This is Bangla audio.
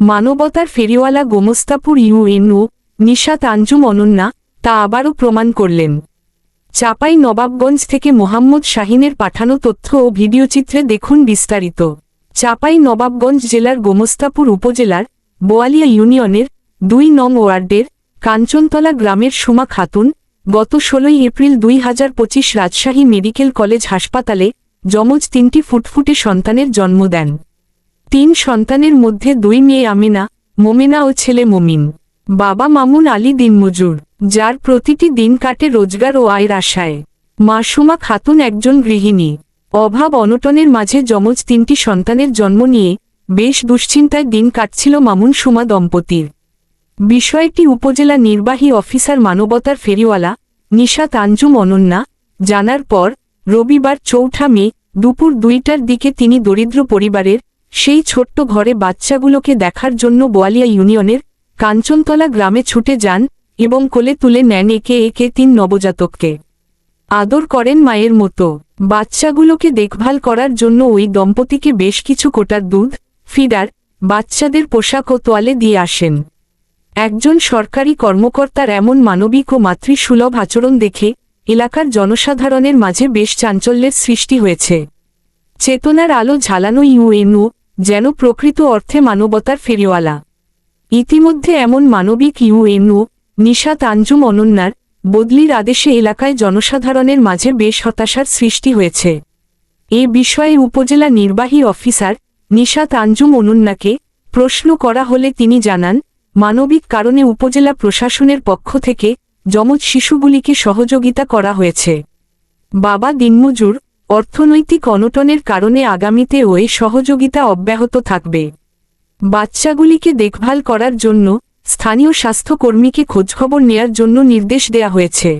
মানবতার ফেরিওয়ালা গোমস্তাপুর ইউএনও, নিশাত আঞ্জুম অনন্যা, তা আবারও প্রমাণ করলেন। চাপাই নবাবগঞ্জ থেকে মোহাম্মদ শাহিনের পাঠানো তথ্য ও ভিডিওচিত্রে দেখুন বিস্তারিত। চাপাই নবাবগঞ্জ জেলার গোমস্তাপুর উপজেলার বোয়ালিয়া ইউনিয়নের দুই নং ওয়ার্ডের কাঞ্চনতলা গ্রামের সুমা খাতুন, গত ষোলোই এপ্রিল দুই হাজার পঁচিশ রাজশাহী মেডিকেল কলেজ হাসপাতালে যমজ তিনটি ফুটফুটে সন্তানের জন্ম দেন। তিন সন্তানের মধ্যে দুই মেয়ে আমিনা, মোমেনা ও ছেলে মমিন। বাবা মামুন আলী দিনমজুর যার প্রতিটি দিন কাটে রোজগার ও আয়ের আশায়। মাসুমা খাতুন একজন গৃহিণী। অভাব অনটনের মাঝে যমজ তিনটি সন্তানের জন্ম নিয়ে বেশ দুশ্চিন্তায় দিন কাটছিল মামুন সুমা দম্পতির। বিষয়টি উপজেলা নির্বাহী অফিসার মানবতার ফেরিওয়ালা, নিশাত আঞ্জুম অনন্যা, জানার পর রবিবার চৌঠা মে দুপুর দুইটার দিকে তিনি দরিদ্র পরিবারের সেই ছোট্ট ঘরে বাচ্চাগুলোকে দেখার জন্য বোয়ালিয়া ইউনিয়নের কাঞ্চনতলা গ্রামে ছুটে যান এবং কোলে তুলে নেন একে একে তিন নবজাতককে। আদর করেন মায়ের মতো। বাচ্চাগুলোকে দেখভাল করার জন্য ওই দম্পতিকে বেশ কিছু কোটার দুধ, ফিডার, বাচ্চাদের পোশাক ও তোয়ালে দিয়ে আসেন। একজন সরকারি কর্মকর্তার এমন মানবিক ও মাতৃসুলভ আচরণ দেখে এলাকার জনসাধারণের মাঝে বেশ চাঞ্চল্যের সৃষ্টি হয়েছে। চেতনার আলো ঝালানো ইউএনও যেন প্রকৃত অর্থে মানবতার ফেরিওয়ালা। ইতিমধ্যে এমন মানবিক ইউএনও নিশাত আঞ্জুম অনন্যার, বদলির আদেশে এলাকায় জনসাধারণের মাঝে বেশ হতাশার সৃষ্টি হয়েছে। এ বিষয়ে উপজেলা নির্বাহী অফিসার নিশাত আঞ্জুম অনন্যাকে প্রশ্ন করা হলে তিনি জানান, মানবিক কারণে উপজেলা প্রশাসনের পক্ষ থেকে যমজ শিশুগুলিকে সহযোগিতা করা হয়েছে। বাবা দিনমজুর অর্থনৈতিক অনটনের কারণে আগামীতে ওই সহযোগিতা অব্যাহত থাকবে। বাচ্চাগুলিকে দেখভাল করার জন্য স্থানীয় স্বাস্থ্যকর্মীকে খোঁজখবর নেয়ার জন্য নির্দেশ দেয়া হয়েছে।